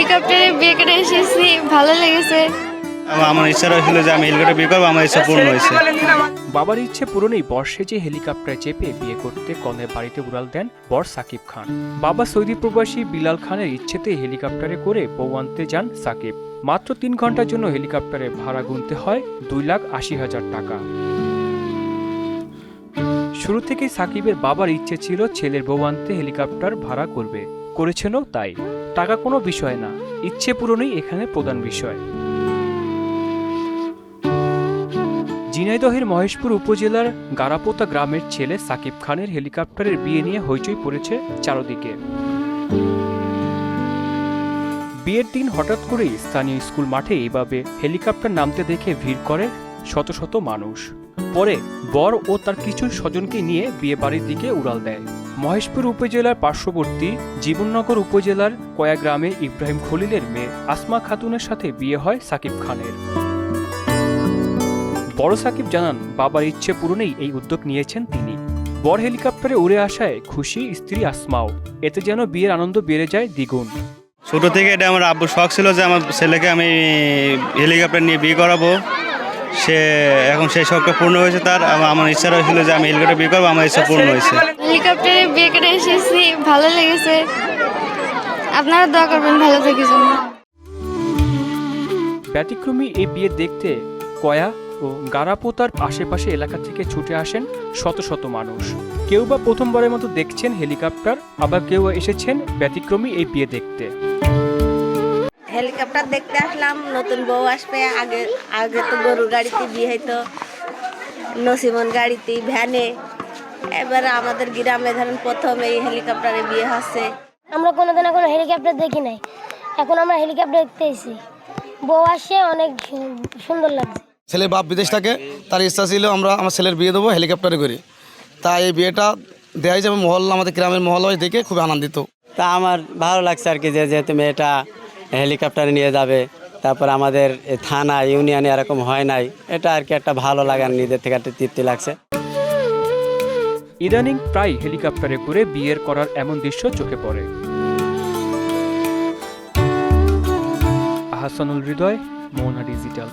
হেলিকপ্টারে বিয়ে করে এসেছি ভালো লেগেছে। আমার- আমার ইচ্ছা ছিল যে আমি হেলিকপ্টার বিয়ে করব আমার ইচ্ছা পূর্ণ হয়েছে। বাবার ইচ্ছে পূরণেই বর্ষে যে হেলিকপ্টারে চেপে বিয়ে করতে কনের বাড়িতে উড়াল দেন বর সাকিব খান। বাবা সৌদি প্রবাসী বিলাল খানের ইচ্ছেতে হেলিকপ্টারে করে বউ আনতে যান সাকিব। মাত্র তিন ঘণ্টার জন্য হেলিকপ্টারে ভাড়া গুনতে হয় দুই লাখ আশি হাজার টাকা। শুরু থেকেই সাকিবের বাবার ইচ্ছে ছিল ছেলের বউ আনতে হেলিকপ্টার ভাড়া করবে। করেছেনও তাই। টাকা কোনো বিষয় না। ইচ্ছে পূরণই এখানে প্রধান বিষয়। ঝিনাইদহের মহেশপুর উপজেলার গারাপোতা গ্রামের ছেলে সাকিব খানের হেলিকপ্টারের বিয়ে নিয়ে হইচই পড়েছে চারদিকে। বিয়ের দিন হঠাৎ করেই স্থানীয় স্কুল মাঠে এইভাবে হেলিকপ্টার নামতে দেখে ভিড় করে শত শত মানুষ। পরে বর ও তার কিছু স্বজনকে নিয়ে বিয়ে বাড়ির দিকে উড়াল দেয়। মহেশপুর উপজেলার পার্শ্ববর্তী জীবননগর উপজেলার কয়া গ্রামে ইব্রাহিম খলিলের মেয়ে আসমা খাতুনের সাথে বিয়ে হয় সাকিব খানের। বড় সাকিব জানান, বাবার ইচ্ছে পূরণেই এই উদ্যোগ নিয়েছেন তিনি। বর হেলিকপ্টারে উড়ে আসায় খুশি স্ত্রী আসমাও। এতে যেন বিয়ের আনন্দ বেড়ে যায় দ্বিগুণ। ছোটো থেকে এটা আমার আব্বু শখ ছিল যে আমার ছেলেকে আমি হেলিকপ্টার নিয়ে বিয়ে করাবো। সে এখন সেই শখটা পূর্ণ হয়েছে তার আমার- ইচ্ছা ছিল যে আমি হেলিকপ্টার বিয়ে করব আমার ইচ্ছা পূর্ণ হয়েছে। হেলিকপ্টারে বিয়ে করে এসেছি ভালো লেগেছে। আপনারা দোয়া করবেন ভালো থাকি জন্য ব্যতিক্রমী এই বিয়ে দেখতে কয়া ও গারাপোতার আশেপাশে এলাকা থেকে ছুটে আসেন শত শত মানুষ। কেউ বা প্রথমবারের মতো দেখছেন হেলিকপ্টার আবার কেউ এসেছেন ব্যতিক্রমী এই বিয়ে দেখতে। হেলিকপ্টার দেখতে আসলাম নতুন বউ আসবে আগে আগে তো গরুর গাড়িতে বিয়ে হইতো নসিমন গাড়িতে ভ্যানে এবার আমাদের গ্রামে ধরেন প্রথম এই হেলিকপ্টারে বিয়ে হচ্ছে। আমরা কোনোদিন কোনো হেলিকপ্টার দেখি নাই। এখন আমরা হেলিকপ্টার দেখতে এসেছি। বউ আসছে অনেক সুন্দর লাগছে। ছেলের বাপ বিদেশ থাকে তার ইচ্ছা ছিল আমরা আমার ছেলের বিয়ে দেবো হেলিকপ্টারে করে। তাই এই বিয়েটা দেওয়াই যাবে মহল্লা আমাদের গ্রামের মহল্লায় দেখে খুব আনন্দিত। তা আমার ভালো লাগছে আর কি যে যেহেতু মেয়েটা হেলিকপ্টারে নিয়ে যাবে, তারপর আমাদের থানা, ইউনিয়নে এরকম হয় নাই। এটা আর কি একটা ভালো লাগে নিজের থেকে একটা তৃপ্তি লাগছে। ইদানিং প্রায় হেলিকপ্টারে করে বিয়ের করার এমন দৃশ্য চোখে পড়ে। আহসানুল হৃদয়, মোহনা ডিজিটাল।